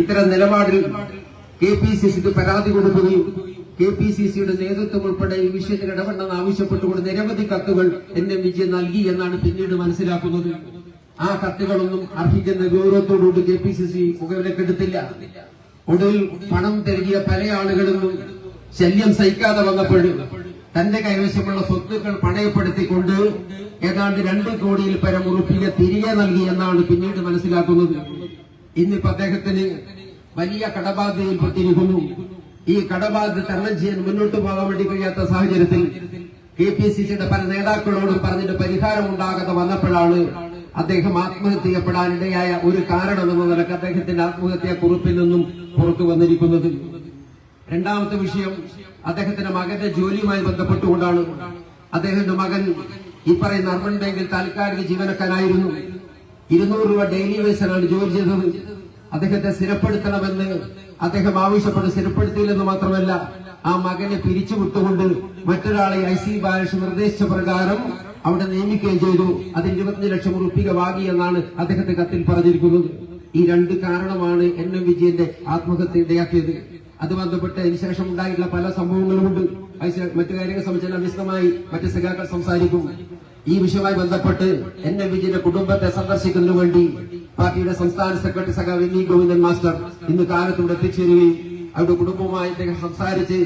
ഇത്തരം നിലപാടിൽ K P C സിക്ക് പരാതി കൊടുക്കുകയും കെ പി സി സിയുടെ നേതൃത്വം ഉൾപ്പെടെ ഈ വിഷയത്തിൽ ഇടപെടണമെന്ന് ആവശ്യപ്പെട്ടുകൊണ്ട് നിരവധി കത്തുകൾ എൻ എം വിജയൻ നൽകി എന്നാണ് പിന്നീട് മനസ്സിലാക്കുന്നത്. ആ കത്തുകളൊന്നും അർഹിക്കുന്ന ഗൗരവത്തോടുകൂടി കെ പി സി സി മുഖവിലക്കെടുത്തില്ല ഒടുവിൽ പണം തിരകിയ പല ആളുകളും ശല്യം സഹിക്കാതെ വന്നപ്പോഴും തന്റെ കൈവശമുള്ള സ്വത്തുക്കൾ പണയപ്പെടുത്തിക്കൊണ്ട് ഏതാണ്ട് രണ്ട് കോടിയിൽ പരം ഉറുപ്പിക തിരികെ നൽകി എന്നാണ് പിന്നീട് മനസ്സിലാക്കുന്നത്. ഇന്നിപ്പോ അദ്ദേഹത്തിന് വലിയ കടബാധ്യതയിൽപ്പെട്ടിരിക്കുന്നു ഈ കടബാധ്യത തരണം ചെയ്യാൻ മുന്നോട്ട് പോകാൻ വേണ്ടി കഴിയാത്ത സാഹചര്യത്തിൽ കെ പി സി സിയുടെ പല നേതാക്കളോട് പറഞ്ഞിട്ട് പരിഹാരം ഉണ്ടാകാതെ വന്നപ്പോഴാണ് അദ്ദേഹം ആത്മഹത്യ ചെയ്യപ്പെടാനിടയായ ഒരു കാരണം എന്ന നിലയ്ക്ക് അദ്ദേഹത്തിന്റെ ആത്മഹത്യാ കുറിപ്പിൽ നിന്നും പുറത്തു വന്നിരിക്കുന്നത്. രണ്ടാമത്തെ വിഷയം അദ്ദേഹത്തിന്റെ മകന്റെ ജോലിയുമായി ബന്ധപ്പെട്ടുകൊണ്ടാണ്. അദ്ദേഹത്തിന്റെ മകൻ ഈ പറയുന്ന അർബൻ ബാങ്കിൽ താൽക്കാലിക ജീവനക്കാരായിരുന്നു ഇരുന്നൂറ് രൂപ ഡെയിലി വേസിനാണ് ജോലി ചെയ്തത് അദ്ദേഹത്തെ സ്ഥിരപ്പെടുത്തണമെന്ന് അദ്ദേഹം ആവശ്യപ്പെട്ട് സ്ഥിരപ്പെടുത്തിയില്ലെന്ന് മാത്രമല്ല ആ മകനെ പിരിച്ചുവിട്ടുകൊണ്ട് മറ്റൊരാളെ ഐ സി ബാലകൃഷ്ണൻ നിർദ്ദേശിച്ച പ്രകാരം അവിടെ നിയമിക്കുകയും ചെയ്തു. അതിന് ഇരുപത്തിയഞ്ച് ലക്ഷം റുപ്യ വാങ്ങി എന്നാണ് അദ്ദേഹത്തെ കത്തിൽ പറഞ്ഞിരിക്കുന്നത്. ഈ രണ്ട് കാരണമാണ് എൻ എം വിജയന്റെ ആത്മഹത്യ ഇടയാക്കിയത്. അത് ബന്ധപ്പെട്ട് അതിനുശേഷം ഉണ്ടായിട്ടുള്ള പല സംഭവങ്ങളുമുണ്ട്. മറ്റു കാര്യങ്ങൾ സംബന്ധിച്ച് വിശദമായി മറ്റു സഖാക്കൾ സംസാരിക്കും. ഈ വിഷയവുമായി ബന്ധപ്പെട്ട് എൻ എം വിജയന്റെ കുടുംബത്തെ സന്ദർശിക്കുന്നതിനു വേണ്ടി പാർട്ടിയുടെ സംസ്ഥാന സെക്രട്ടറി സഖാ വിനി ഗോവിന്ദൻ മാസ്റ്റർ ഇന്ന് കാലത്തൂടെ എത്തിച്ചേരുകയും അവരുടെ കുടുംബവുമായി സംസാരിച്ച്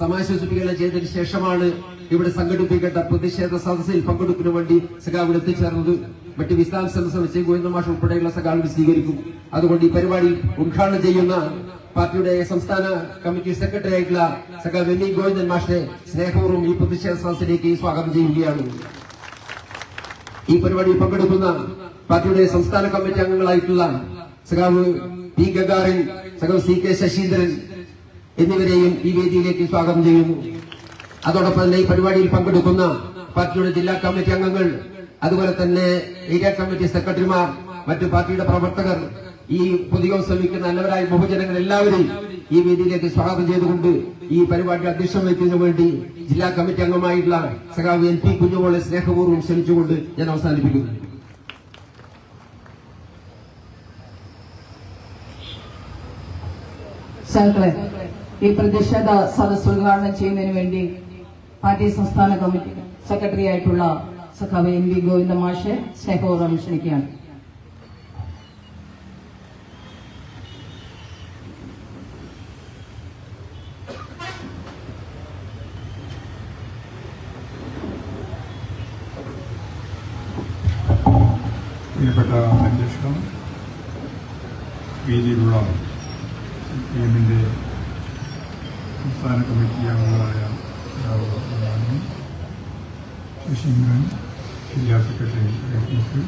സമാശ്വസിപ്പിക്കുകയും ചെയ്തതിനു ശേഷമാണ് ഇവിടെ സംഘടിപ്പിക്കേണ്ട പ്രതിഷേധ സദസ്സിൽ പങ്കെടുക്കുന്നതിനു വേണ്ടി സഖാവ് എത്തിച്ചേർന്നത്. മറ്റ് വിശദാംശങ്ങൾ സംബന്ധിച്ച് ഗോവിന്ദൻ മാഷ് ഉൾപ്പെടെയുള്ള സഖാവ് വിശദീകരിക്കും അതുകൊണ്ട് ഈ പരിപാടി ഉദ്ഘാടനം ചെയ്യുന്ന പാർട്ടിയുടെ സംസ്ഥാന കമ്മിറ്റി സെക്രട്ടറി ആയിട്ടുള്ള സഖാവ് വിനി ഗോവിന്ദൻ മാഷിനെ സ്നേഹപൂർവം ഈ പ്രതിഷേധ സദസ്സിലേക്ക് സ്വാഗതം ചെയ്യുകയാണ്. ഈ പരിപാടിയിൽ പങ്കെടുക്കുന്ന പാർട്ടിയുടെ സംസ്ഥാന കമ്മിറ്റി അംഗങ്ങളായിട്ടുള്ള സഖാവ് പി ഗഗാറിൻ സഖാവ് സി കെ ശശീന്ദ്രൻ എന്നിവരെയും ഈ വേദിയിലേക്ക് സ്വാഗതം ചെയ്യുന്നു. അതോടൊപ്പം തന്നെ ഈ പരിപാടിയിൽ പങ്കെടുക്കുന്ന പാർട്ടിയുടെ ജില്ലാ കമ്മിറ്റി അംഗങ്ങൾ അതുപോലെ തന്നെ ഏരിയ കമ്മിറ്റി സെക്രട്ടറിമാർ മറ്റു പാർട്ടിയുടെ പ്രവർത്തകർ ഈ പൊതുയോഗം ശ്രമിക്കുന്ന നല്ലവരായ ബഹുജനങ്ങൾ എല്ലാവരെയും ഈ വേദിയിലേക്ക് സ്വാഗതം ചെയ്തുകൊണ്ട് ഈ പരിപാടി അധ്യക്ഷം വയ്ക്കുന്നതിന് വേണ്ടി ജില്ലാ കമ്മിറ്റി അംഗമായിട്ടുള്ള സഖാവ് എൻ പി കുഞ്ഞുമോളെ സ്നേഹപൂർവം ക്ഷണിച്ചുകൊണ്ട് ഞാൻ അവസാനിപ്പിക്കുന്നു. സാറുകളെ ഈ പ്രതിഷേധ സദസ് ഉദ്ഘാടനം ചെയ്യുന്നതിന് വേണ്ടി പാർട്ടി സംസ്ഥാന കമ്മിറ്റി സെക്രട്ടറി ആയിട്ടുള്ള സഖാവ് എം വി ഗോവിന്ദ മാഷെ സ്നേഹപൂർവം ക്ഷണിക്കുകയാണ് പ്രിയപ്പെട്ട അധ്യക്ഷ വേദിയിലുള്ള സി പി എമ്മിന്റെ സംസ്ഥാന കമ്മിറ്റി അംഗങ്ങളായ രാഹുൽ ശശീന്ദ്രൻ ജില്ലാ സെക്രട്ടറി രത്നക്ക്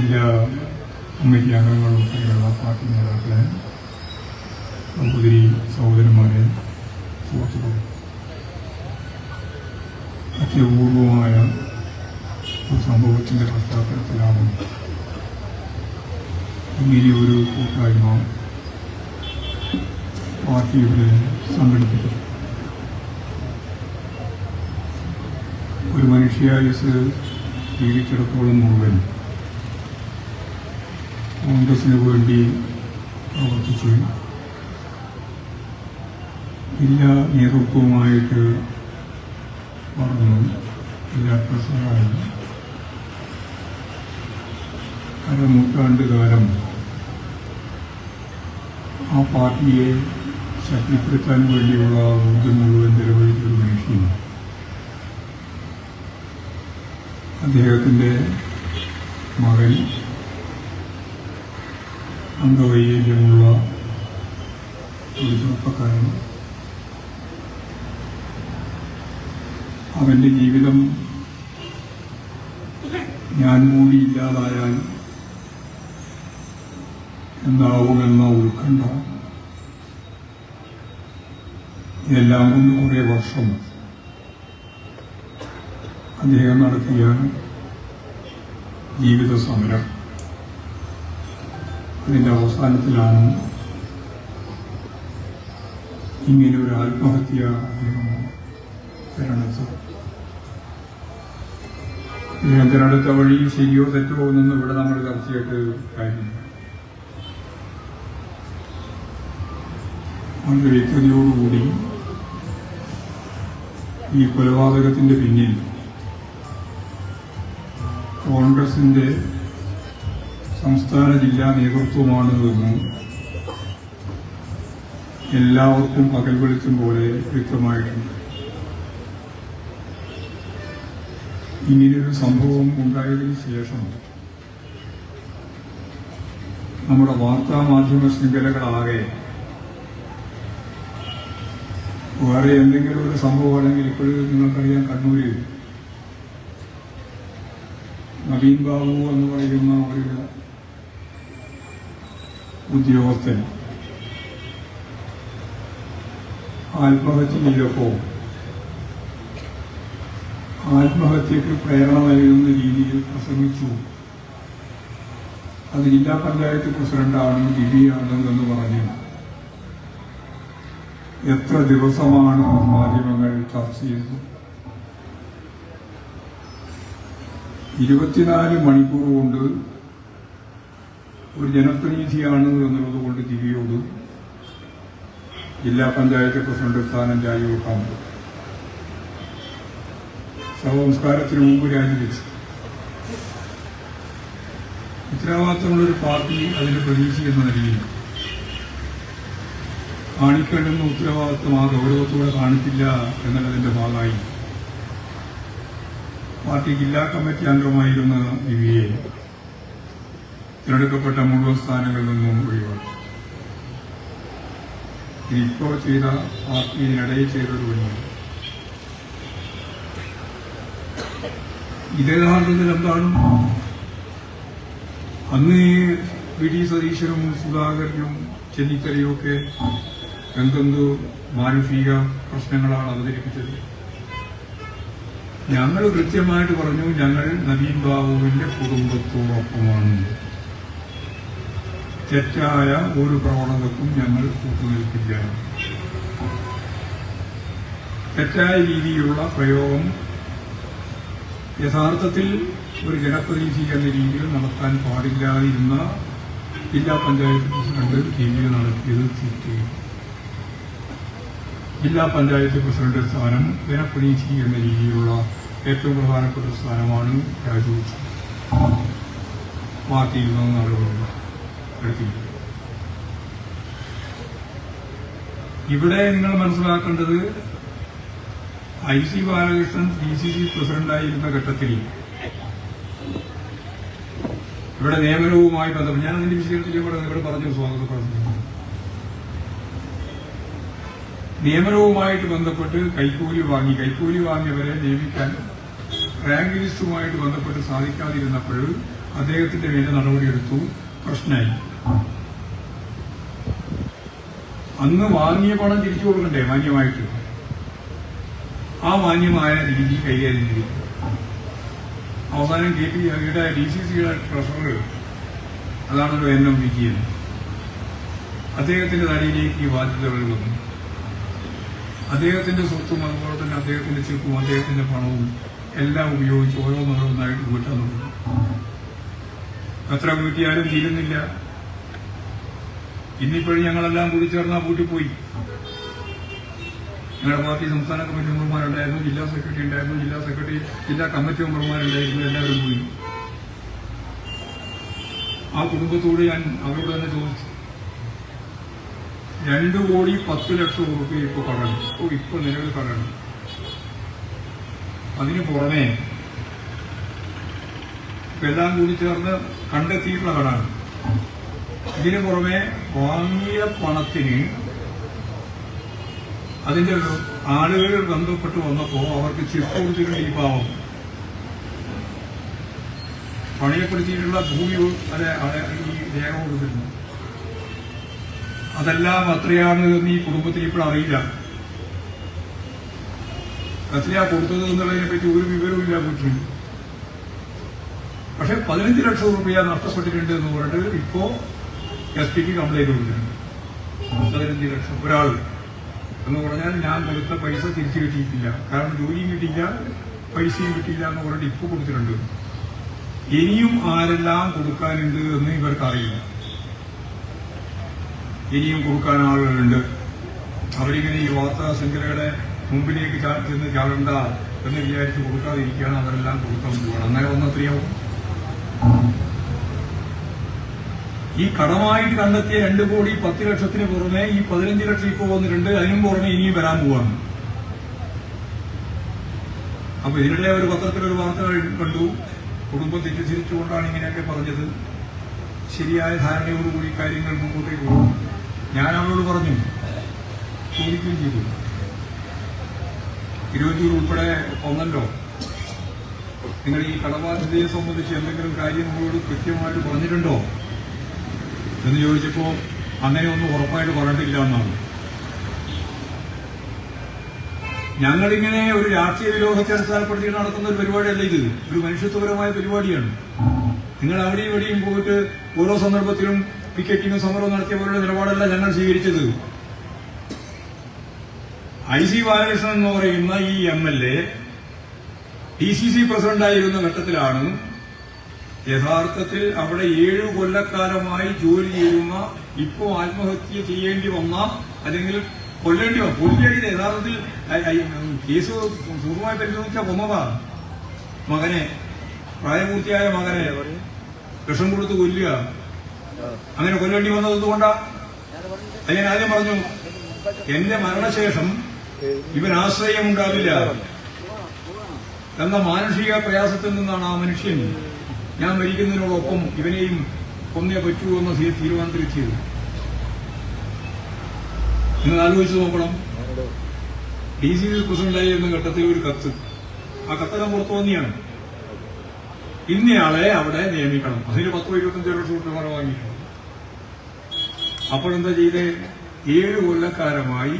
ജില്ലാ കമ്മിറ്റി അംഗങ്ങൾ പാർട്ടി നേതാക്കളെ സഹോദരി സഹോദരന്മാരെ സുഹൃത്തുക്കളെ. അത്യപൂർവമായ ഒരു സംഭവത്തിന്റെ പശ്ചാത്തലത്തിലാണ് ഇങ്ങനെ ഒരു കൂട്ടായ്മ പാർട്ടിയുടെ സംഘടിപ്പിച്ചു ഒരു മനുഷ്യായുസ് ജീവിച്ചിടത്തോളം മുഴുവൻ കോൺഗ്രസിന് വേണ്ടി പ്രവർത്തിച്ചു ജില്ലാ നേതൃത്വവുമായിട്ട് പറഞ്ഞു. ജില്ലാ പ്രശ്നങ്ങളും. അരനൂറ്റാണ്ട് കാലം ആ പാർട്ടിയെ ശക്തിപ്പെടുത്താൻ വേണ്ടിയുള്ള ഊർജം മുഴുവൻ നിലവഴിച്ച ഒരു മനുഷ്യൻ. അദ്ദേഹത്തിന്റെ മകൻ അംഗവൈകല്യമുള്ള ഒരു ചെറുപ്പക്കാരൻ. അവന്റെ ജീവിതം ഞാൻ മൂടി ഇല്ലാതായാൽ എന്താവുമെന്ന ഉത്കണ്ഠ. ഇതെല്ലാം കൊണ്ട് കുറേ വർഷം അദ്ദേഹം നടത്തിയ ജീവിത സമരം ഇതിന്റെ അവസാനത്തിലാണ് ഇങ്ങനെ ഒരു ആത്മഹത്യ തരണം വഴി ശരിയോ തെറ്റോ എന്നൊന്നും ഇവിടെ നമ്മൾ ചർച്ചയായിട്ട് കാര്യമില്ല. വളരെ വ്യക്തതയോടുകൂടി ഈ കൊലപാതകത്തിന്റെ പിന്നിൽ കോൺഗ്രസിന്റെ സംസ്ഥാന ജില്ലാ നേതൃത്വമാണ് എന്നും എല്ലാവർക്കും പകൽ വെളിച്ചം പോലെ വ്യക്തമായിട്ടുണ്ട്. ഇങ്ങനെയൊരു സംഭവം ഉണ്ടായതിനു ശേഷം നമ്മുടെ വാർത്താ മാധ്യമ ശൃംഖലകളാകെ വേറെ എന്തെങ്കിലും ഒരു സംഭവമാണെങ്കിൽ ഇപ്പോഴും നിങ്ങൾക്കറിയാം കണ്ണൂരിൽ നവീൻ ബാബു എന്ന് പറയുന്ന ഒരു ഉദ്യോഗസ്ഥൻ. ആത്മഹത്യ ചെയ്തപ്പോൾ ആത്മഹത്യക്ക് പ്രേരണ നൽകുന്ന രീതിയിൽ പ്രസംഗിച്ചു. അത് ജില്ലാ പഞ്ചായത്ത് പ്രസിഡന്റാണ് ദിവ്യയാണ് എന്ന് പറഞ്ഞു. എത്ര ദിവസമാണ് മാധ്യമങ്ങൾ ചർച്ച ചെയ്തത്? ഇരുപത്തിനാല് മണിക്കൂർ കൊണ്ട് ഒരു ജനപ്രതിനിധിയാണ് എന്നുള്ളത് കൊണ്ട് ദിവ്യയോട് ജില്ലാ പഞ്ചായത്ത് പ്രസിഡന്റ് സ്ഥാനം രാജിവെക്കാൻ ശവസംസ്കാരത്തിന് മുമ്പ് രാജിവെച്ചു. ഉത്തരവാദിത്തമുള്ളൊരു പാർട്ടി അതിന് എന്ന നിലയിൽ കാണിക്കേണ്ടുന്ന ഉത്തരവാദിത്വം ആ ഗൗരവത്തോടെ കാണിച്ചില്ല എന്നുള്ളതിന്റെ ഭാഗമായി പാർട്ടി ജില്ലാ കമ്മിറ്റി അംഗമായിരുന്ന ദിവ്യയെ തിരഞ്ഞെടുക്കപ്പെട്ട മുഴുവൻ സ്ഥാനങ്ങളിൽ നിന്നും ഒഴിവാക്കി. ഇപ്പോൾ ചെയ്ത ഇതിനിടയിൽ ചെയ്തൊരു പണിയാണ് ഇത് യഥാർത്ഥത്തിൽ എന്താണ്? അന്ന് ഈ വി ഡി സതീശനും സുധാകരനും ചെന്നിത്തലയും ഒക്കെ എന്തെന്തോ മാനുഷിക പ്രശ്നങ്ങളാണ് അവതരിപ്പിച്ചത്. ഞങ്ങൾ കൃത്യമായിട്ട് പറഞ്ഞു ഞങ്ങൾ നവീൻ ബാബുവിന്റെ കുടുംബത്തോടൊപ്പമാണ്. തെറ്റായ ഒരു പ്രവണതക്കും ഞങ്ങൾ ഒത്തുനിൽക്കില്ല തെറ്റായ രീതിയിലുള്ള പ്രയോഗം യഥാർത്ഥത്തിൽ ഒരു ജനപ്രതിനിധി എന്ന രീതിയിൽ നടത്താൻ പാടില്ലാതിരുന്ന ജില്ലാ പഞ്ചായത്ത് പ്രസിഡന്റ് രീതിയിൽ നടത്തിയത് തെറ്റി. ജില്ലാ പഞ്ചായത്ത് പ്രസിഡന്റ് സ്ഥാനം ജനപ്രതിനിധി എന്ന രീതിയിലുള്ള ഏറ്റവും പ്രധാനപ്പെട്ട സ്ഥാനമാണ് രാജിവെച്ചത് പാർട്ടിയിൽ നിന്ന് നടപടി ഇവിടെ നിങ്ങൾ മനസ്സിലാക്കേണ്ടത് I C Balakrishnan D C C പ്രസിഡന്റായിരുന്ന ഘട്ടത്തിൽ ഇവിടെ നിയമനവുമായി ബന്ധപ്പെട്ട് ഞാൻ അതിന്റെ വിശദീകരണത്തിൽ ഇവിടെ പറഞ്ഞു സ്വാഗത പറഞ്ഞു. നിയമനവുമായിട്ട് ബന്ധപ്പെട്ട് കൈക്കൂലി വാങ്ങി കൈക്കൂലി വാങ്ങിയവരെ നിയമിക്കാൻ റാങ്ക് ലിസ്റ്റുമായിട്ട് ബന്ധപ്പെട്ട് സാധിക്കാതിരുന്നപ്പോൾ അദ്ദേഹത്തിന്റെ മേലെ നടപടിയെടുത്തു. പ്രശ്നമായി. അന്ന് വാങ്ങിയ പണം തിരിച്ചു കൊടുക്കണ്ടേ മാന്യമായിട്ട്? ആ മാന്യമായ രീതി കൈകാര്യം ചെയ്തു. അവസാനം കെ പി യുടെ ഡി സി സിയുടെ ട്രഷറർ അതാണല്ലോ എൻ എം അദ്ദേഹത്തിന്റെ തലയിലേക്ക് ഈ ബാധ്യതകൾ വന്നു. അദ്ദേഹത്തിന്റെ സ്വത്തും അതുപോലെ തന്നെ അദ്ദേഹത്തിന്റെ ചെക്കും അദ്ദേഹത്തിന്റെ പണവും എല്ലാം ഉപയോഗിച്ച് ഓരോന്നോരോന്നായിട്ട് വീട്ടാൻ തുടങ്ങി. എത്ര വീട്ടിയാലും തീരുന്നില്ല. ഇന്നിപ്പോഴും ഞങ്ങളെല്ലാം കൂടി ചേർന്നാ പോയി. ഞങ്ങളുടെ പാർട്ടി സംസ്ഥാന കമ്മിറ്റി മെമ്പർമാരുണ്ടായിരുന്നു ജില്ലാ സെക്രട്ടറി ഉണ്ടായിരുന്നു ജില്ലാ സെക്രട്ടറി ജില്ലാ കമ്മിറ്റി മെമ്പർമാരുണ്ടായിരുന്നു എല്ലാവരും പോയി. ആ കുടുംബത്തോട് ഞാൻ അവരോട് തന്നെ ചോദിച്ചു. രണ്ടു കോടി പത്ത് ലക്ഷം രൂപ ഇപ്പൊ കടന്നു. ഓ ഇപ്പൊ നിലവിൽ കടന്നു. അതിന് പുറമേ ഇപ്പൊ എല്ലാം കൂടി ചേർന്ന് കണ്ടെത്തിയിട്ടുള്ള കടാണ് ഇതിന് പുറമെ വാങ്ങിയ പണത്തിന് അതിന്റെ ആളുകൾ ബന്ധപ്പെട്ട് വന്നപ്പോ അവർക്ക് ചെക്ക് കൊടുത്തിട്ടുണ്ട് ഈ പാവം. പണിയപ്പെടുത്തിയിട്ടുള്ള ഭൂമി അതെ ഈ രേഖ കൊടുത്തിരുന്നു. അതെല്ലാം അത്രയാണ് എന്ന് ഈ കുടുംബത്തിന് ഇപ്പോൾ അറിയില്ല. എത്രയാ കൊടുത്തത് എന്നുള്ളതിനെ പറ്റി ഒരു വിവരവും ഇല്ല വീട്ടിൽ. പക്ഷെ പതിനഞ്ച് ലക്ഷം രൂപ നഷ്ടപ്പെട്ടിട്ടുണ്ട് എന്ന് പറഞ്ഞിട്ട് ഇപ്പോ എസ് കംപ്ലൈന്റ് കൊടുത്തിട്ടുണ്ട്. പതിനഞ്ച് ലക്ഷം ഒരാൾ എന്ന് പറഞ്ഞാൽ ഞാൻ കൊടുത്ത പൈസ തിരിച്ചു കിട്ടിയിട്ടില്ല. കാരണം ജോലിയും കിട്ടിയില്ല പൈസയും കിട്ടിയില്ല എന്ന് പറഞ്ഞിട്ട് ഇപ്പൊ കൊടുത്തിട്ടുണ്ട്. ഇനിയും ആരെല്ലാം കൊടുക്കാനുണ്ട് എന്ന് ഇവർക്ക് അറിയില്ല ഇനിയും കൊടുക്കാൻ ആളുകളുണ്ട്. അവരിങ്ങനെ ഈ വാർത്താ ശൃംഖലയുടെ മുമ്പിലേക്ക് ചെന്ന് ചാടണ്ട എന്ന് വിചാരിച്ച് കൊടുക്കാതിരിക്കുകയാണ് അവരെല്ലാം കൊടുക്കാൻ പോവുകയാണ്. അങ്ങനെ വന്നത്രയോ ഈ കടമായിട്ട് കണ്ടെത്തിയ രണ്ട് കോടി പത്ത് ലക്ഷത്തിന് പുറമെ ഈ പതിനഞ്ച് ലക്ഷം ഇപ്പോൾ വന്നിട്ടുണ്ട്. അതിനും പുറമെ ഇനിയും വരാൻ പോവാണ്. അപ്പൊ ഇതിനിടെ ഒരു പത്രത്തിൽ പത്രത്തിലൊരു വാർത്ത കണ്ടു. കുടുംബം തെറ്റിദ്ധരിച്ചുകൊണ്ടാണ് ഇങ്ങനെയൊക്കെ പറഞ്ഞത്. ശരിയായ ധാരണയോടുകൂടി കാര്യങ്ങൾ മുമ്പോട്ടേക്ക് പോകും. ഞാൻ അവരോട് പറഞ്ഞു. ചോദിക്കുകയും ചെയ്തു. തിരുവഞ്ചൂർ ഉൾപ്പെടെ ഒന്നല്ലോ. നിങ്ങൾ ഈ കടബാധ്യതയെ സംബന്ധിച്ച് എന്തെങ്കിലും കാര്യം നിങ്ങളോട് കൃത്യമായിട്ട് പറഞ്ഞിട്ടുണ്ടോ? എന്ന് ചോദിച്ചപ്പോൾ അങ്ങനെയൊന്നും ഉറപ്പായിട്ട് പറഞ്ഞിട്ടില്ല എന്നാണ്. ഞങ്ങളിങ്ങനെ ഒരു രാഷ്ട്രീയ വിരോധത്തെ അടിസ്ഥാനപ്പെടുത്തി നടത്തുന്ന ഒരു പരിപാടിയല്ല ഇത്. ഒരു മനുഷ്യത്വപരമായ പരിപാടിയാണ്. നിങ്ങൾ അവിടെയും ഇവിടെയും പോയിട്ട് ഓരോ സന്ദർഭത്തിലും പിക്കറ്റിങ്ങും സമരവും നടത്തിയ പോലുള്ള നിലപാടല്ല ഞങ്ങൾ സ്വീകരിച്ചത്. ഐ സി ബാലകൃഷ്ണൻ എന്ന് പറയുന്ന ഈ M L A D C C പ്രസിഡന്റായിരുന്ന ഘട്ടത്തിലാണ് യഥാർത്ഥത്തിൽ അവിടെ ഏഴു കൊല്ലക്കാലമായി ജോലി ചെയ്യുന്ന ഇപ്പോൾ ആത്മഹത്യ ചെയ്യേണ്ടി വന്ന അല്ലെങ്കിൽ കൊല്ലേണ്ടി വന്ന കൊല്ലേണ്ടി യഥാർത്ഥത്തിൽ കേസ് പൂർണമായി പരിശോധിച്ച കൊന്നതാ മകനെ പ്രായപൂർത്തിയായ മകനെ വിഷം കൊടുത്ത് കൊല്ലുക. അങ്ങനെ കൊല്ലേണ്ടി വന്നത് എന്തുകൊണ്ടാ? അത് ഞാൻ ആദ്യം പറഞ്ഞു എന്റെ മരണശേഷം ഇവൻ ആശ്രയമുണ്ടാവില്ല. എന്ന മാനുഷിക പ്രയാസത്തിൽ നിന്നാണ് ആ മനുഷ്യൻ ഞാൻ മരിക്കുന്നതിനോടൊപ്പം ഇവനെയും കൊന്നേ പറ്റൂ എന്ന തീരുമാനത്തിലെത്തിയത് നിങ്ങൾ ആലോചിച്ച് നോക്കണം. ഡി സി പ്രസിഡന്റായി എന്ന ഘട്ടത്തിൽ ഒരു കത്ത്. ആ കത്തെല്ലാം പുറത്തു വന്നിയാണ് ഇന്നയാളെ അവിടെ നിയമിക്കണം. അതിന് പത്തോ ഇരുപത്തഞ്ചോ ലക്ഷം രൂപ വാങ്ങിയിട്ടുണ്ട് അപ്പോഴെന്താ ചെയ്തേ? ഏഴ് കൊല്ലക്കാലമായി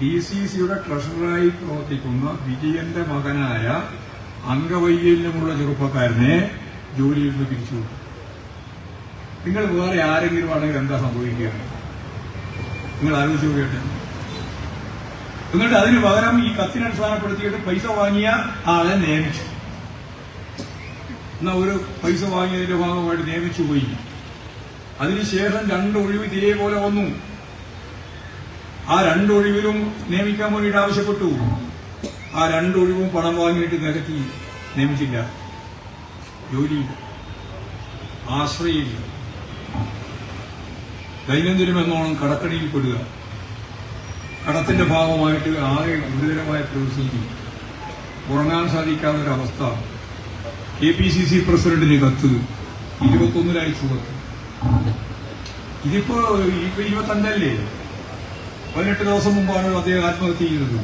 ഡി സി സിയുടെ ട്രഷററായി പ്രവർത്തിക്കുന്ന വിജയന്റെ മകനായ അംഗവൈകല്യമുള്ള ചെറുപ്പക്കാരനെ ജോലിയിൽ നിന്ന് പിരിച്ചുവിട്ടു നിങ്ങൾ വേറെ ആരെങ്കിലും ആണെങ്കിൽ എന്താ സംഭവിക്കുക? നിങ്ങൾ ആലോചിച്ച് നോക്കിയിട്ട്. എന്നിട്ട് അതിന് പകരം ഈ കത്തിനെ അടിസ്ഥാനപ്പെടുത്തിയിട്ട് പൈസ വാങ്ങിയ ആളെ നിയമിച്ചു. എന്നാ ഒരു പൈസ വാങ്ങിയതിന്റെ ഭാഗമായിട്ട് നിയമിച്ചു പോയി. അതിനുശേഷം രണ്ട് ഒഴിവ് പോലെ വന്നു. ആ രണ്ടൊഴിവിലും നിയമിക്കാൻ വേണ്ടിയിട്ട് ആവശ്യപ്പെട്ടു. ആ രണ്ടൊഴിവും പണം വാങ്ങിയിട്ട് നികത്തി നിയമിച്ചില്ല. ജോലിയില്ല ആശ്രയില്ല ദൈനംദിനം എന്നോണം കടക്കണിയിൽ പെടുക. കടത്തിന്റെ ഭാഗമായിട്ട് ആകെ ഗുരുതരമായ പ്രതിസന്ധി. ഉറങ്ങാൻ സാധിക്കാത്തൊരവസ്ഥ. കെ പി സി സി പ്രസിഡന്റിന് കത്ത്. ഇരുപത്തൊന്നിൽ അയച്ചു കത്ത് ഇതിപ്പോ ഇപ്പൊ ഇരുപത്തഞ്ചല്ലേ? പതിനെട്ട് ദിവസം മുമ്പാണ് അദ്ദേഹം ആത്മഹത്യ ചെയ്തത്.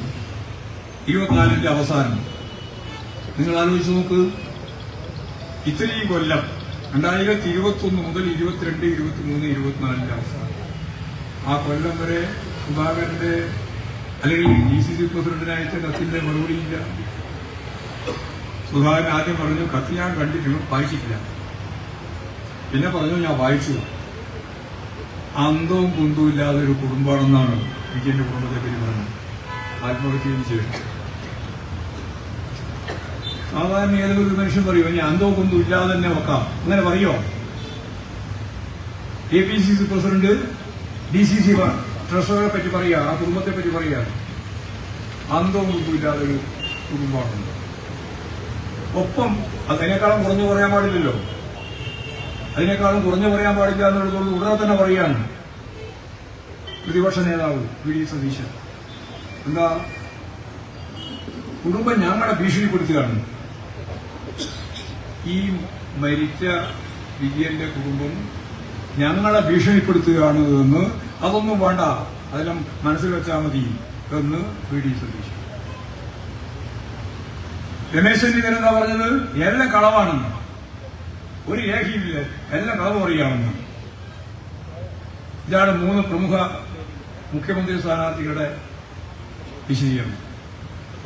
ഇരുപത്തിനാലിന്റെ അവസാനം. നിങ്ങൾ ആലോചിച്ച് നോക്ക്. ഇത്രയും കൊല്ലം രണ്ടായിരത്തി ഇരുപത്തൊന്ന് മുതൽ ഇരുപത്തിരണ്ട് ഇരുപത്തിമൂന്ന് ഇരുപത്തിനാലിന്റെ അവസാനം. ആ കൊല്ലം വരെ സുധാകരന്റെ അല്ലെങ്കിൽ ഡി സി സി പ്രസിഡന്റിനയച്ച കത്തിന്റെ മറുപടിയില്ല സുധാകരൻ ആദ്യം പറഞ്ഞു കത്ത് ഞാൻ കണ്ടിട്ടില്ല വായിച്ചിട്ടില്ല. പിന്നെ പറഞ്ഞു ഞാൻ വായിച്ചു. അന്തവും കുന്തവും ഇല്ലാതെ ഒരു കുടുംബമാണെന്നാണ് എനിക്ക് എന്റെ കുടുംബത്തെ പറ്റി പറഞ്ഞത് ചെയ്തു സാധാരണ ഏതൊരു മനുഷ്യൻ പറയുമോ ഞാൻ അന്തവും കൊന്തും ഇല്ലാതെ തന്നെ വെക്കാം. അങ്ങനെ പറയോ? A P C C president D C C ട്രഷററെ പറ്റി പറയുക ആ കുടുംബത്തെ പറ്റി പറയുക അന്തവും കൊന്തും ഇല്ലാതെ ഒരു കുടുംബമാണ് ഒപ്പം അതിനേക്കാളും കുറഞ്ഞു പറയാൻ പാടില്ലല്ലോ. അതിനേക്കാളും കുറഞ്ഞു പറയാൻ പാടില്ല എന്നുള്ളതുകൊണ്ട് ഉടനെ തന്നെ പറയാണ്. പ്രതിപക്ഷ നേതാവ് വി ഡി സതീശൻ. എന്താ? കുടുംബം ഞങ്ങളെ ഭീഷണിപ്പെടുത്തുകയാണ്. ഈ മരിച്ച വിജയന്റെ കുടുംബം ഞങ്ങളെ ഭീഷണിപ്പെടുത്തുകയാണ് എന്ന് അതൊന്നും വേണ്ട. അതെല്ലാം മനസ്സിൽ വെച്ചാൽ മതി എന്ന് വി ഡി സതീശ് രമേശ് ചെന്നിത്തല എന്താ പറഞ്ഞത്? എല്ലാം കളവാണെന്ന്. ഒരു രേഖയില്ല എല്ലാം കളവ് പറയാമെന്ന് ഇതാണ് മൂന്ന് പ്രമുഖ മുഖ്യമന്ത്രി സ്ഥാനാർത്ഥികളുടെ വിശദീകരണം.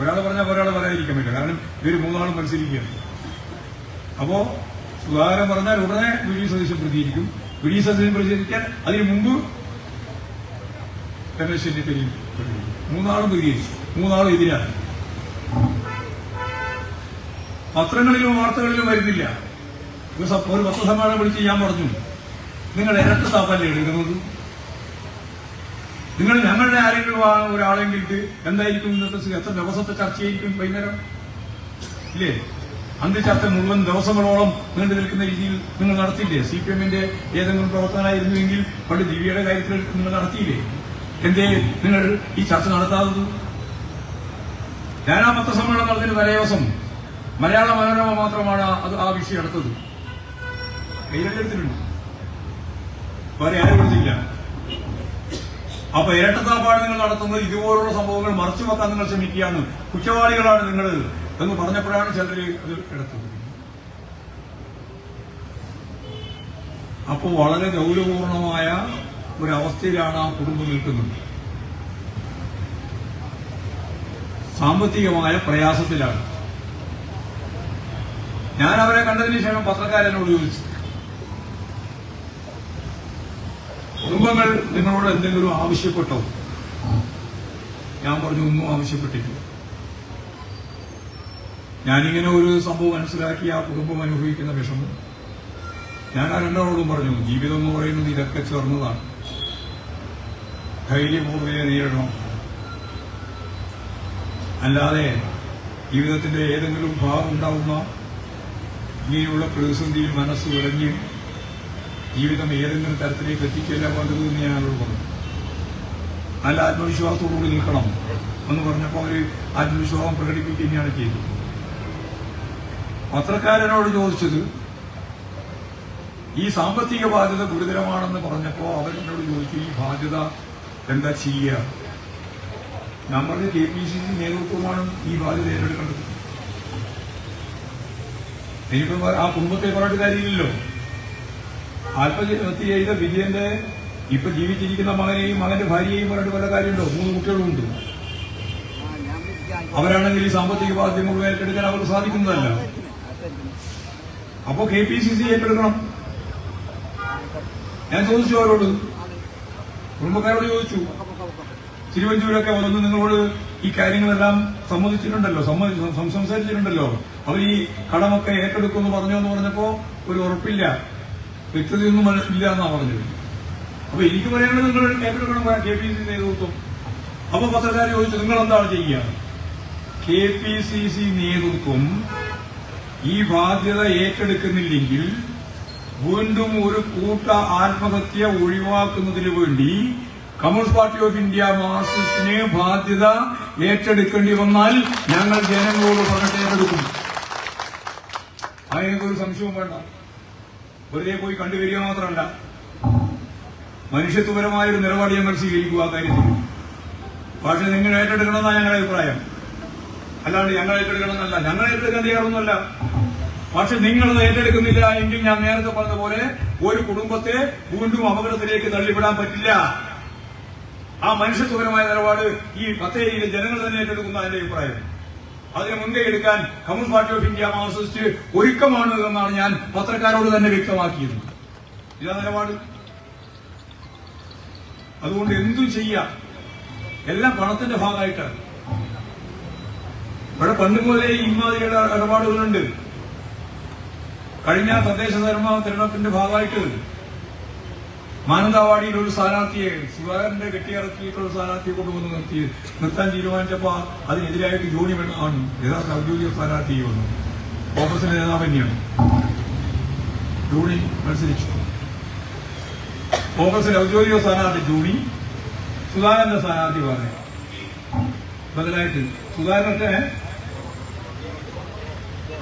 ഒരാൾ പറഞ്ഞാൽ ഒരാൾ പറയാതിരിക്കാൻ പറ്റില്ല. കാരണം ഇവർ മൂന്നാളും മത്സരിക്കുകയാണ്. അപ്പോ സുധാകരൻ പറഞ്ഞാൽ ഉടനെ വി ഡി സതീശൻ പ്രതികരിക്കും വി ഡി സതീശൻ പ്രതികരിക്കാൻ അതിനു മുമ്പ് രമേശ് ചെന്നിത്തലയും മൂന്നാളും പ്രതികരിച്ചു. മൂന്നാളും എതിരാണ്. പത്രങ്ങളിലും വാർത്തകളിലും വരുന്നില്ല. ഒരു പത്രസമ്മേളനം വിളിച്ച് ഞാൻ പറഞ്ഞു നിങ്ങൾ ഇരട്ട താപ്പല്ലേ എടുക്കുന്നത്? നിങ്ങൾ ഞങ്ങളുടെ ആരെങ്കിലും ആ ഒരാളെങ്കിലിട്ട് എന്തായിരിക്കും ഇന്നത്തെ എത്ര ദിവസത്തെ ചർച്ചയായിരിക്കും വൈകുന്നേരം? ഇല്ലേ? അന്ത് ചർച്ച മുഴുവൻ ദിവസങ്ങളോളം നീണ്ടു നിൽക്കുന്ന രീതിയിൽ നിങ്ങൾ നടത്തിയില്ലേ? സി പി എമ്മിന്റെ ഏതെങ്കിലും പ്രവർത്തകനായിരുന്നുവെങ്കിൽ പണ്ട് ദിവ്യയുടെ കാര്യത്തിൽ നിങ്ങൾ നടത്തിയില്ലേ? എന്തേ നിങ്ങൾ ഈ ചർച്ച നടത്താത്തത്? ഞാനാ പത്രസമ്മേളനം നടത്തിയ തലേദിവസം മലയാള മനോരമ മാത്രമാണ് അത് ആ വിഷയം എടുത്തത് കയ്യിലെടുത്തിട്ടുണ്ട്. വേറെ ആരും എടുത്തില്ല. അപ്പൊ ഇരട്ടത്താപ്പാട് നിങ്ങൾ നടത്തുന്നത്. ഇതുപോലുള്ള സംഭവങ്ങൾ മറച്ചു വെക്കാൻ നിങ്ങൾ ശ്രമിക്കുകയാണ്. കുറ്റവാളികളാണ് നിങ്ങൾ. എന്ന് പറഞ്ഞപ്പോഴാണ് ചിലർ ഇത് എടുത്തത്. അപ്പോൾ വളരെ ഗൗരവപൂർണമായ ഒരവസ്ഥയിലാണ് ആ കുടുംബം നിൽക്കുന്നത്. സാമ്പത്തികമായ പ്രയാസത്തിലാണ്. ഞാൻ അവരെ കണ്ടതിന് ശേഷം പത്രക്കാരനോട് ചോദിച്ചു. കുടുംബങ്ങൾ നിങ്ങളോട് എന്തെങ്കിലും ആവശ്യപ്പെട്ടോ? ഞാൻ പറഞ്ഞു ഒന്നും ആവശ്യപ്പെട്ടിട്ടില്ല. ഞാനിങ്ങനെ ഒരു സംഭവം മനസ്സിലാക്കി ആ കുടുംബം അനുഭവിക്കുന്ന വിഷമം. ഞാൻ ആ രണ്ടാളോടും പറഞ്ഞു ജീവിതം എന്ന് പറയുന്നത് ഇതൊക്കെ ചേർന്നതാണ്. ധൈര്യപൂർവയെ നേരിടണം അല്ലാതെ ജീവിതത്തിന്റെ ഏതെങ്കിലും ഭാവം ഉണ്ടാവുന്ന ഇങ്ങനെയുള്ള പ്രതിസന്ധിയിൽ മനസ്സ് വിളഞ്ഞ് ജീവിതം ഏതെങ്കിലും തരത്തിലേക്ക് എത്തിച്ചല്ല വേണ്ടത് എന്ന് ഞാനോട് പറഞ്ഞു. നല്ല ആത്മവിശ്വാസത്തോടുകൂടി നിൽക്കണം എന്ന് പറഞ്ഞപ്പോൾ അവർ ആത്മവിശ്വാസം പ്രകടിപ്പിക്കുകയാണ് ചെയ്തത്. പത്രക്കാരനോട് ചോദിച്ചത് ഈ സാമ്പത്തിക ബാധ്യത ഗുരുതരമാണെന്ന് പറഞ്ഞപ്പോ അവരെന്നോട് ചോദിച്ചു ഈ ബാധ്യത എന്താ ചെയ്യുക നമ്മുടെ കെ പി സി സി നേതൃത്വമാണ് ഈ ബാധ്യത ഏറ്റെടുക്കേണ്ടത്. ഇനിയിപ്പോ ആ കുടുംബത്തെ പറഞ്ഞിട്ട് കാര്യമില്ലല്ലോ. ആത്മഹത്യ ചെയ്ത വിജയന്റെ ഇപ്പൊ ജീവിച്ചിരിക്കുന്ന മകനെയും മകന്റെ ഭാര്യയെയും പറഞ്ഞിട്ട് പല കാര്യമുണ്ടോ? മൂന്ന് കുട്ടികളുണ്ട്. അവരാണെങ്കിൽ ഈ സാമ്പത്തിക ബാധ്യത മുഴുവൻ ഏറ്റെടുക്കാൻ അവർക്ക് സാധിക്കുന്നതല്ല. അപ്പോ കെ പി സി സി ഏറ്റെടുക്കണം. ഞാൻ ചോദിച്ചു അവരോട്. കുടുംബക്കാരോട് ചോദിച്ചു. തിരുവഞ്ചൂരൊക്കെ വന്ന് നിങ്ങളോട് ഈ കാര്യങ്ങളെല്ലാം സമ്മതിച്ചിട്ടുണ്ടല്ലോ സമ്മതി- സം- സംസാരിച്ചിട്ടുണ്ടല്ലോ. അവർ ഈ കടമൊക്കെ ഏറ്റെടുക്കുമെന്ന് പറഞ്ഞു എന്ന് പറഞ്ഞപ്പോ ഒരു ഉറപ്പില്ല. വ്യക്തതയൊന്നും മനസ്സില്ല എന്നാ പറഞ്ഞത്. അപ്പൊ എനിക്ക് പറയാനുള്ളത് നിങ്ങൾ ഏറ്റെടുക്കണം കെ പി സി നേതൃത്വം. അപ്പൊ പത്രക്കാർ ചോദിച്ചു നിങ്ങൾ എന്താണ് ചെയ്യുക? കെ പി സി സി നേതൃത്വം ഈ ബാധ്യത ഏറ്റെടുക്കുന്നില്ലെങ്കിൽ വീണ്ടും ഒരു കൂട്ട ആത്മഹത്യ ഒഴിവാക്കുന്നതിന് വേണ്ടി കമ്മ്യൂണിസ്റ്റ് പാർട്ടി ഓഫ് ഇന്ത്യ മാർസിസ്റ്റിന് ബാധ്യത ഏറ്റെടുക്കേണ്ടി വന്നാൽ ഞങ്ങൾ ജനങ്ങളോട് പറഞ്ഞിട്ട് ഏറ്റെടുക്കും. അതിനൊരു സംശയവും വേണ്ട. വെറുതെ പോയി കണ്ടുവരിക മാത്രമല്ല. മനുഷ്യത്വപരമായ ഒരു നിലപാട് ഞങ്ങൾ സ്വീകരിക്കുക കാര്യത്തിൽ. പക്ഷെ നിങ്ങൾ ഏറ്റെടുക്കണമെന്നാണ് ഞങ്ങളുടെ അഭിപ്രായം. അല്ലാണ്ട് ഞങ്ങൾ ഏറ്റെടുക്കണമെന്നല്ല. ഞങ്ങൾ ഏറ്റെടുക്കാൻ തയ്യാറൊന്നുമല്ല. പക്ഷെ നിങ്ങളത് ഏറ്റെടുക്കുന്നില്ല എങ്കിൽ ഞാൻ നേരത്തെ പറഞ്ഞതുപോലെ പോലെ ഒരു കുടുംബത്തെ വീണ്ടും അപകടത്തിലേക്ക് തള്ളിവിടാൻ പറ്റില്ല. ആ മനുഷ്യത്വപരമായ നിലപാട് ഈ പത്തേരിയിലെ ജനങ്ങൾ തന്നെ ഏറ്റെടുക്കുന്ന എന്റെ അഭിപ്രായം. അതിനെ മുൻകൈ എടുക്കാൻ communist party of India Marxist ഒരുക്കമാണ് എന്നാണ് ഞാൻ പത്രക്കാരോട് തന്നെ വ്യക്തമാക്കിയത്. ഇതാ നിലപാട്. അതുകൊണ്ട് എന്തും ചെയ്യാം. എല്ലാം പണത്തിന്റെ ഭാഗമായിട്ടാണ്. ഇവിടെ പണ്ട് മുതലേ ഇമാതിരിയുടെ ഇടപാടുകളുണ്ട്. കഴിഞ്ഞ തദ്ദേശ ധർമ്മ തിരഞ്ഞെടുപ്പിന്റെ ഭാഗമായിട്ട് മാനന്തവാടിയിൽ ഒരു സ്ഥാനാർത്ഥിയെ സുധാകരന്റെ കെട്ടിയിറക്കിയിട്ടുള്ള സ്ഥാനാർത്ഥിയെ കൊണ്ടുവന്ന് നിർത്തി. നിർത്താൻ തീരുമാനിച്ചപ്പോ അതിനെതിരായിട്ട് വേണം ആണ് യഥാർത്ഥ ഔദ്യോഗിക സ്ഥാനാർത്ഥി വന്നു. കോൺഗ്രസിന്റെ നേതാവ് തന്നെയാണ്. ജോണി മത്സരിച്ചു. കോൺഗ്രസിന്റെ ഔദ്യോഗിക സ്ഥാനാർത്ഥി ജോണി സുധാകരന്റെ സ്ഥാനാർത്ഥി പറഞ്ഞു ബദലായിട്ട് സുധാകരനൊക്കെ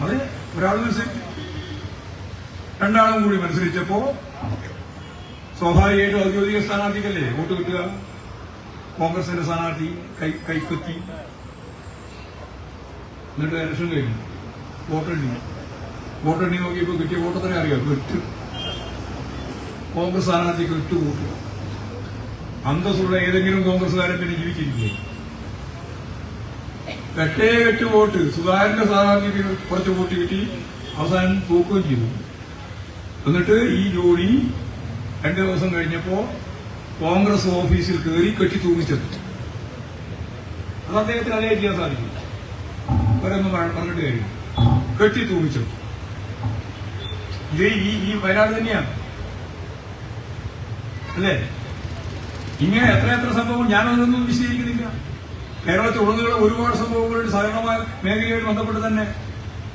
അത് ഒരാൾ മത്സരിച്ചു രണ്ടാളും കൂടി മത്സരിച്ചപ്പോ സ്വാഭാവികമായിട്ടും ഔദ്യോഗിക സ്ഥാനാർത്ഥിക്കല്ലേ? വോട്ട് കിട്ടുക. കോൺഗ്രസിന്റെ സ്ഥാനാർത്ഥി കൈ കൈപ്പറ്റി എന്നിട്ട് ഇലക്ഷൻ കഴിഞ്ഞു. വോട്ടെണ്ണി വോട്ടെണ്ണി നോക്കിയപ്പോ കിട്ടിയ വോട്ട് എത്ര അറിയാം? എട്ട്. കോൺഗ്രസ് സ്ഥാനാർത്ഥിക്ക് എട്ട് വോട്ട്. അന്തസ്സുള്ള ഏതെങ്കിലും കോൺഗ്രസ്സുകാരൻ പിന്നെ ജീവിച്ചിരിക്കുക എട്ടേ എട്ട് വോട്ട്. സുധാകരന്റെ സ്ഥാനാർത്ഥിക്ക് കുറച്ച് വോട്ട് കിട്ടി. അവസാനം പോക്കുകയും ചെയ്തു. എന്നിട്ട് ഈ ജോലി രണ്ടു ദിവസം കഴിഞ്ഞപ്പോ കോൺഗ്രസ് ഓഫീസിൽ കയറി കെട്ടി തൂങ്ങിച്ചെത്തി അത് അദ്ദേഹത്തിന് അതേ ചെയ്യാൻ സാധിക്കും. പറ- പറഞ്ഞിട്ട് കാര്യം കെട്ടി തൂങ്ങിച്ചെത്തി ഇത് ഈ ഈ വയനാട് തന്നെയാണ്. അല്ലേ? ഇങ്ങനെ എത്ര എത്ര സംഭവം ഞാനതൊന്നും വിശദീകരിക്കുന്നില്ല. കേരളത്തിൽ ഉടനീളം ഒരുപാട് സംഭവങ്ങളുണ്ട് സഹകരണ മേഖലയുമായി ബന്ധപ്പെട്ട് തന്നെ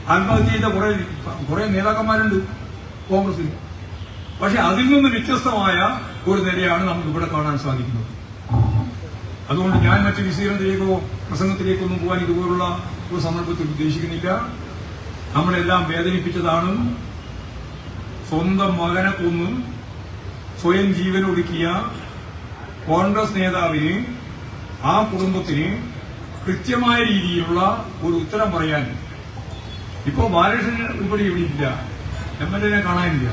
ആത്മഹത്യ ചെയ്ത കുറെ കുറെ നേതാക്കന്മാരുണ്ട് കോൺഗ്രസിൽ പക്ഷെ അതിൽ നിന്ന് വ്യത്യസ്തമായ ഒരു നിലയാണ് നമുക്ക് ഇവിടെ കാണാൻ സാധിക്കുന്നത്. അതുകൊണ്ട് ഞാൻ മറ്റ് വിശീലനത്തിലേക്കോ പ്രസംഗത്തിലേക്കൊന്നും പോകാൻ ഇതുപോലുള്ള ഒരു സന്ദർഭത്തിൽ ഉദ്ദേശിക്കുന്നില്ല. നമ്മളെല്ലാം വേദനിപ്പിച്ചതാണ്. സ്വന്തം മകനെ കൊന്ന് സ്വയം ജീവനൊടുക്കിയ കോൺഗ്രസ് നേതാവിന് ആ കുടുംബത്തിന് കൃത്യമായ രീതിയിലുള്ള ഒരു ഉത്തരം പറയാൻ. ഇപ്പോ ബാലകൃഷ്ണൻ ഉൾപ്പെടെ ഇവിടെ എം എൽ എനെ കാണാനില്ല.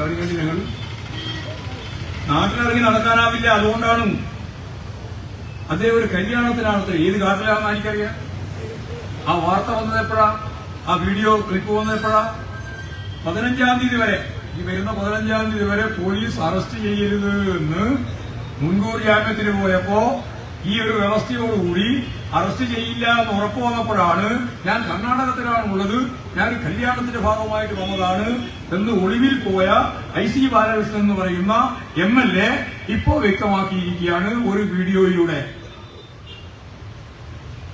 അതിനുവേണ്ടി ഞങ്ങൾ നാട്ടിലിറങ്ങി നടക്കാനാവില്ല. അതുകൊണ്ടാണ് അദ്ദേഹം ഒരു കല്യാണത്തിനാണത്ര. ഏത് കാട്ടിലാണെന്ന് എനിക്കറിയാം. ആ വാർത്ത വന്നത് എപ്പോഴാ ആ വീഡിയോ ക്ലിപ്പ് വന്നത് എപ്പോഴാ പതിനഞ്ചാം തീയതി വരെ. ഈ വരുന്ന പതിനഞ്ചാം തീയതി വരെ പോലീസ് അറസ്റ്റ് ചെയ്യരുത് എന്ന് മുൻകൂർ ജാമ്യത്തിന് പോയപ്പോ ഈ ഒരു വ്യവസ്ഥയോടുകൂടി അറസ്റ്റ് ചെയ്യില്ല എന്ന് ഉറപ്പു വന്നപ്പോഴാണ് ഞാൻ കർണാടകത്തിലാണ് ഉള്ളത് ഞാൻ കല്യാണത്തിന്റെ ഭാഗമായിട്ട് വന്നതാണ്. എന്ന് ഒളിവിൽ പോയ ഐ സി ബാലകൃഷ്ണൻ എന്ന് പറയുന്ന എം എൽ എ ഇപ്പോ വ്യക്തമാക്കിയിരിക്കുകയാണ് ഒരു വീഡിയോയിലൂടെ.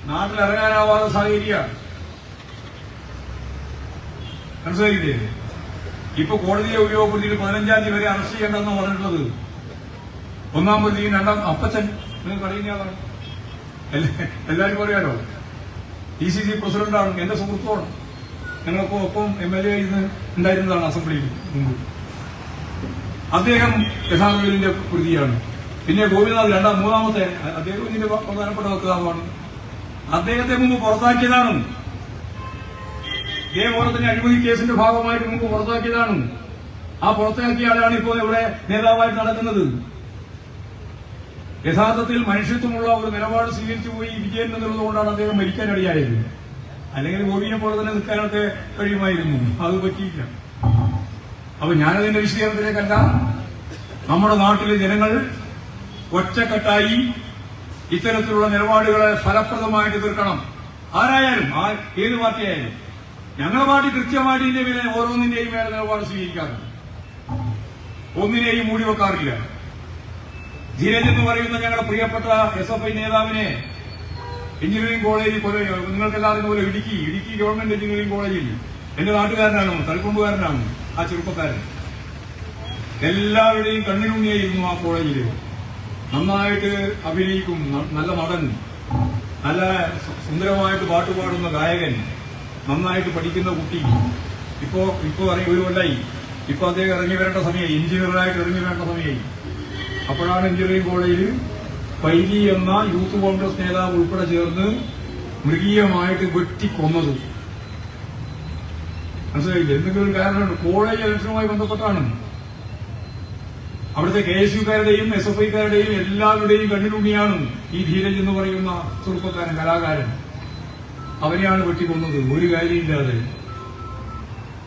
നാട്ടിലിറങ്ങാനാവാതെ സാഹചര്യമാണ്. മനസ്സിലായില്ലേ? ഇപ്പൊ കോടതിയെ ഉപയോഗപ്പെടുത്തിയിട്ട് പതിനഞ്ചാം തീയതി വരെ അറസ്റ്റ് ചെയ്യേണ്ടെന്ന് പറഞ്ഞിട്ടുള്ളത്. ഒന്നാം പ്രതി രണ്ടാം അപ്പച്ചൻ നിങ്ങൾക്ക് അറിയുന്ന ആളാണ് എല്ലാ- എല്ലാവർക്കും അറിയാലോ ഡി സി സി പ്രസിഡന്റാണ് എന്റെ സുഹൃത്തുമാണ് ഞങ്ങൾക്കും ഒപ്പം എം എൽ എ ഇന്ന് ഉണ്ടായിരുന്നതാണ് അസംബ്ലിയിൽ മുമ്പ്. അദ്ദേഹം യഥാർത്ഥത്തിന്റെ പ്രതിയാണ്. പിന്നെ ഗോപിനാഥ് രണ്ടാം മൂന്നാമത്തെ അദ്ദേഹം ഇതിന്റെ പ്രധാനപ്പെട്ട വക്താവാണ്. അദ്ദേഹത്തെ മുമ്പ് പുറത്താക്കിയതാണ്. ഇതേപോലെ തന്നെ അഴിമതി കേസിന്റെ ഭാഗമായിട്ട് മുമ്പ് പുറത്താക്കിയതാണ്. ആ പുറത്താക്കിയ ആളാണ് ഇപ്പോൾ ഇവിടെ നേതാവായിട്ട് നടക്കുന്നത്. യഥാർത്ഥത്തിൽ മനുഷ്യത്വമുള്ള ഒരു നിലപാട് സ്വീകരിച്ചു പോയി വിജയൻ എന്നുള്ളതുകൊണ്ടാണ് അദ്ദേഹം മരിക്കാനിടയായത് അല്ലെങ്കിൽ ഗോപിനെ പോലെ തന്നെ നിൽക്കാനൊക്കെ കഴിയുമായിരുന്നു. അത് പറ്റിയില്ല. അപ്പൊ ഞാനതിന്റെ വിശദീകരണത്തിലേക്കല്ല. നമ്മുടെ നാട്ടിലെ ജനങ്ങൾ ഒറ്റക്കെട്ടായി ഇത്തരത്തിലുള്ള നിലപാടുകളെ ഫലപ്രദമായിട്ട് തീർക്കണം ആരായാലും ആ ഏത് പാർട്ടിയായാലും. ഞങ്ങളുടെ പാർട്ടി കൃത്യമായിട്ട് ഇതിന്റെ മേലെ ഓരോന്നിന്റെയും മേലെ നിലപാട് സ്വീകരിക്കാറുണ്ട്. ഒന്നിനെയും മൂടി വെക്കാറില്ല. ധീരജ് എന്ന് പറയുന്ന ഞങ്ങളുടെ പ്രിയപ്പെട്ട എസ് എഫ് ഐ നേതാവിനെ എഞ്ചിനീയറിംഗ് കോളേജിൽ കൊല നിങ്ങൾക്കെല്ലാവരും പോലെ ഇടുക്കി ഇടുക്കി ഗവൺമെന്റ് എഞ്ചിനീയറിംഗ് കോളേജിൽ എന്റെ നാട്ടുകാരനാണ് തളിക്കൊമ്പുകാരനാണ് ആ ചെറുപ്പക്കാരൻ. എല്ലാവരുടെയും കണ്ണിനുണ്ണിയായിരുന്നു ആ കോളേജിൽ നന്നായിട്ട് അഭിനയിക്കും നല്ല നടൻ നല്ല സുന്ദരമായിട്ട് പാട്ടുപാടുന്ന ഗായകൻ നന്നായിട്ട് പഠിക്കുന്ന കുട്ടി. ഇപ്പോ ഇപ്പോ ഇറങ്ങി ഒരു കൊല്ലായി. ഇപ്പൊ അദ്ദേഹം ഇറങ്ങി വരേണ്ട സമയമായി എഞ്ചിനീയറായിട്ട് ഇറങ്ങി വരേണ്ട സമയമായി. അപ്പോഴാണ് എഞ്ചിനീയറിംഗ് കോളേജിൽ പൈലി എന്ന യൂത്ത് കോൺഗ്രസ് നേതാവ് ഉൾപ്പെടെ ചേർന്ന് മൃഗീയമായിട്ട് വെട്ടിക്കൊന്നത്. മനസ്സിലായില്ല? എന്തെങ്കിലും ഒരു കാരണമുണ്ട്. കോളേജ് ഇലക്ഷനുമായി ബന്ധപ്പെട്ടാണ്. അവിടുത്തെ കെ എസ് യുക്കാരുടെയും എസ് എഫ് ഐക്കാരുടെയും എല്ലാവരുടെയും കണ്ണിലുണ്ണിയാണ് ഈ ധീരജ് എന്ന് പറയുന്ന ചെറുപ്പക്കാരൻ കലാകാരൻ. അവനെയാണ് വെട്ടിക്കൊന്നത്. ഒരു കാര്യമില്ലാതെ.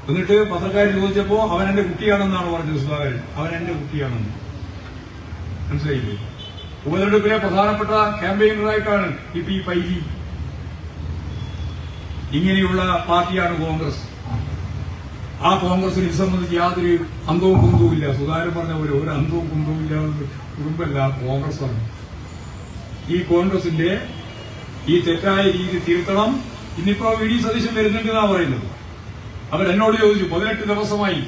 എന്നിട്ട് പത്രക്കാർ ചോദിച്ചപ്പോ അവൻ എന്റെ കുട്ടിയാണെന്നാണ് പറഞ്ഞത് സുധാകരൻ. അവൻ എന്റെ കുട്ടിയാണെന്ന്. മനസ്സിലായില്ലേ? ഉപതെരഞ്ഞെടുപ്പിലെ പ്രധാനപ്പെട്ട ക്യാമ്പയിനറായിട്ടാണ് ഇപ്പൊ ഈ പൈലി. ഇങ്ങനെയുള്ള പാർട്ടിയാണ് കോൺഗ്രസ്. ആ കോൺഗ്രസിന് ഇത് സംബന്ധിച്ച് യാതൊരു അന്തവും കുന്തവും ഇല്ല. സുധാകരൻ പറഞ്ഞ പോലെ ഒരു അന്തവും കുന്തവും ഇല്ലാതെ കുടുംബമല്ല കോൺഗ്രസാണ് ഈ കോൺഗ്രസിന്റെ ഈ തെറ്റായ രീതി തിരുത്തണം. ഇന്നിപ്പോ വി ഡി സതീശൻ വരുന്നുണ്ടെന്നാ പറയുന്നത്. അവരെന്നോട് ചോദിച്ചു പതിനെട്ട് ദിവസമായി.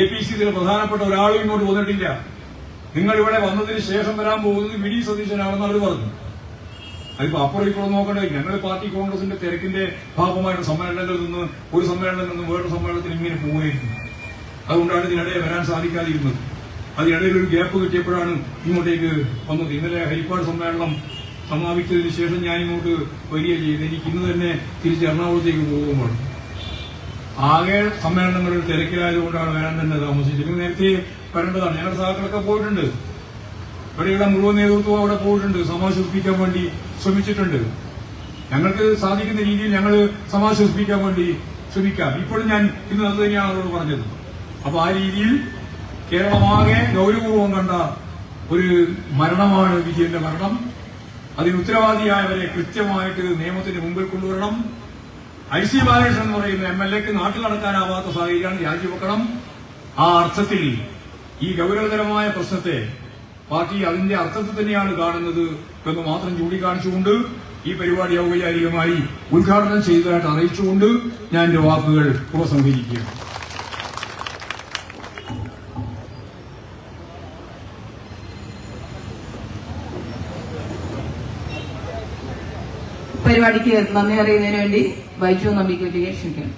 എ പി സി പ്രധാനപ്പെട്ട ഒരാളും ഇങ്ങോട്ട് വന്നിട്ടില്ല. നിങ്ങൾ ഇവിടെ വന്നതിന് ശേഷം വരാൻ പോകുന്നത് വി ഡി സതീശനാണെന്ന് അവർ പറഞ്ഞു. അതിപ്പോ അപ്പുറം ഇപ്പുറം നോക്കണ്ടേ? ഞങ്ങൾ പാർട്ടി കോൺഗ്രസിന്റെ തിരക്കിന്റെ ഭാഗമായിട്ട് സമ്മേളനങ്ങളിൽ നിന്ന് ഒരു സമ്മേളനത്തിൽ നിന്ന് വേറൊരു സമ്മേളനത്തിൽ ഇങ്ങനെ പോവുകയായിരുന്നു. അതുകൊണ്ടാണ് ഇതിനിടെ വരാൻ സാധിക്കാതിരുന്നത്. അതിനിടയിൽ ഒരു ഗ്യാപ്പ് കിട്ടിയപ്പോഴാണ് ഇങ്ങോട്ടേക്ക് വന്നത്. ഇന്നലെ ഹരിപ്പാട് സമ്മേളനം സമാപിച്ചതിന് ശേഷം ഞാൻ ഇങ്ങോട്ട് വരിക ചെയ്ത് എനിക്ക് ഇന്ന് തന്നെ തിരിച്ച് എറണാകുളത്തേക്ക് പോകുമ്പോൾ ആകെ സമ്മേളനങ്ങളിൽ തിരക്കിലായതുകൊണ്ടാണ് വരാൻ തന്നെ താമസിച്ചത്. നേരത്തെ വരേണ്ടതാണ്. ഞങ്ങളുടെ സഹാക്കളൊക്കെ പോയിട്ടുണ്ട്. ഇവിടെയുള്ള മുഴുവൻ നേതൃത്വം അവിടെ പോയിട്ടുണ്ട്. സമാശ്വസിപ്പിക്കാൻ വേണ്ടി ശ്രമിച്ചിട്ടുണ്ട്. ഞങ്ങൾക്ക് സാധിക്കുന്ന രീതിയിൽ ഞങ്ങൾ സമാശ്വസിപ്പിക്കാൻ വേണ്ടി ശ്രമിക്കാം. ഇപ്പോഴും ഞാൻ ഇന്ന് അത് തന്നെയാണ് അവരോട് പറഞ്ഞത്. അപ്പൊ ആ രീതിയിൽ കേരളമാകെ ഗൗരവപൂർവം കണ്ട ഒരു മരണമാണ് വിജയന്റെ മരണം. അതിന് ഉത്തരവാദിയായവരെ കൃത്യമായിട്ട് നിയമത്തിന്റെ മുമ്പിൽ കൊണ്ടുവരണം. ഐ സി ബാലകൃഷ്ണൻ എന്ന് പറയുന്ന എം എൽ എക്ക് നാട്ടിൽ നടക്കാനാവാത്ത സാഹചര്യമാണ് രാജിവെക്കണം. ആ അർത്ഥത്തിൽ ഈ ഗൗരവതരമായ പ്രശ്നത്തെ പാർട്ടി അതിന്റെ അർത്ഥത്തിൽ തന്നെയാണ് കാണുന്നത് എന്ന് മാത്രം ചൂണ്ടിക്കാണിച്ചുകൊണ്ട് ഈ പരിപാടി ഔപചാരികമായി ഉദ്ഘാടനം ചെയ്തതായിട്ട് അറിയിച്ചുകൊണ്ട് ഞാൻ എന്റെ വാക്കുകൾ ഉപസംഹരിക്കുകയാണ്. പരിപാടിക്ക് നന്ദി അറിയുന്നതിന് വേണ്ടി വൈജു നമ്പിക്കുട്ടിയെ ക്ഷണിക്കണം